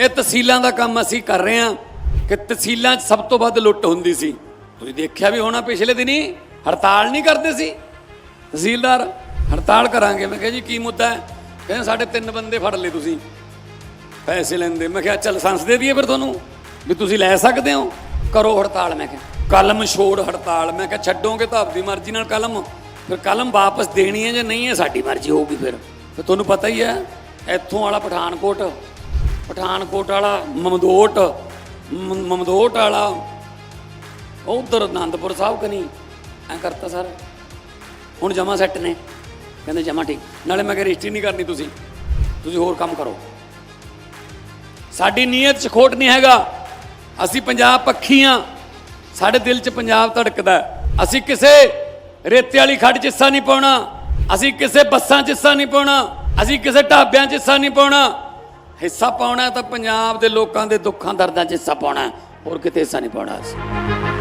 ਇਹ ਤਹਿਸੀਲਾਂ ਦਾ ਕੰਮ ਅਸੀਂ ਕਰ ਰਹੇ ਹਾਂ ਕਿ ਤਹਿਸੀਲਾਂ 'ਚ ਸਭ ਤੋਂ ਵੱਧ ਲੁੱਟ ਹੁੰਦੀ ਸੀ। ਤੁਸੀਂ ਦੇਖਿਆ ਵੀ ਹੋਣਾ ਪਿਛਲੇ ਦਿਨੀ ਹੜਤਾਲ ਨਹੀਂ ਕਰਦੇ ਸੀ। ਤਹਿਸੀਲਦਾਰ, ਹੜਤਾਲ ਕਰਾਂਗੇ। ਮੈਂ ਕਿਹਾ ਜੀ ਕੀ ਮੁੱਦਾ ਹੈ? ਕਹਿੰਦੇ ਸਾਡੇ ਤਿੰਨ ਬੰਦੇ ਫੜ ਲਏ ਤੁਸੀਂ। ਪੈਸੇ ਲੈਂਦੇ। ਮੈਂ ਕਿਹਾ ਚੱਲ ਲਾਇਸੈਂਸ ਦੇ ਦਈਏ ਫਿਰ ਤੁਹਾਨੂੰ। ਵੀ ਤੁਸੀਂ ਲੈ ਸਕਦੇ ਹੋ? ਕਰੋ ਹੜਤਾਲ, ਮੈਂ ਕਿਹਾ। ਕਲਮ ਛੋੜ ਹੜਤਾਲ। ਮੈਂ ਕਿਹਾ ਛੱਡੋਗੇ ਤਾਂ ਆਪਦੀ ਮਰਜ਼ੀ ਨਾਲ ਕਲਮ। ਫਿਰ ਕਲਮ ਵਾਪਸ ਦੇਣੀ ਹੈ ਜਾਂ ਨਹੀਂ ਹੈ, ਸਾਡੀ ਮਰਜ਼ੀ ਹੋਊਗੀ ਫਿਰ। ਫਿਰ ਤੁਹਾਨੂੰ ਪਤਾ ਹੀ ਹੈ, ਇੱਥੋਂ ਵਾਲਾ ਪਠਾਨਕੋਟ ਪਠਾਨਕੋਟ ਵਾਲਾ, ਮਮਦੋਟ ਮਮਦੋਟ ਵਾਲਾ। ਉਧਰ ਅਨੰਦਪੁਰ ਸਾਹਿਬ ਕਨੀ। ਐ ਕਰਤਾ ਸਰ। ਹੁਣ ਜਮਾ ਸੈੱਟ ਨੇ। ਕਹਿੰਦੇ ਜਮਾ ਠੀਕ। ਨਾਲੇ ਮੈਂ ਕਿਹਾ ਰਜਿਸਟਰੀ ਨਹੀਂ ਕਰਨੀ ਤੁਸੀਂ। ਤੁਸੀਂ ਹੋਰ ਕੰਮ ਕਰੋ। ਸਾਡੀ ਨੀਅਤ 'ਚ ਖੋਟ ਨਹੀਂ ਹੈਗਾ। ਅਸੀਂ ਪੰਜਾਬ ਪੱਖੀ ਹਾਂ ਸਾਡੇ ਦਿਲ 'ਚ ਪੰਜਾਬ ਧੜਕਦਾ। ਅਸੀਂ ਕਿਸੇ ਰੇਤੇ ਵਾਲੀ ਖੱਡ 'ਚ ਹਿੱਸਾ ਨਹੀਂ ਪਾਉਣਾ। ਅਸੀਂ ਕਿਸੇ ਬੱਸਾਂ 'ਚ ਹਿੱਸਾ ਨਹੀਂ ਪਾਉਣਾ। ਅਸੀਂ ਕਿਸੇ ਢਾਬਿਆਂ 'ਚ ਹਿੱਸਾ ਨਹੀਂ ਪਾਉਣਾ। ਹਿੱਸਾ ਪਾਉਣਾ ਤਾਂ ਪੰਜਾਬ ਦੇ ਲੋਕਾਂ ਦੇ ਦੁੱਖਾਂ ਦਰਦਾਂ 'ਚ ਹਿੱਸਾ ਪਾਉਣਾ ਹੋਰ ਕਿਤੇ ਹਿੱਸਾ ਨਹੀਂ ਪਾਉਣਾ ਅਸੀਂ।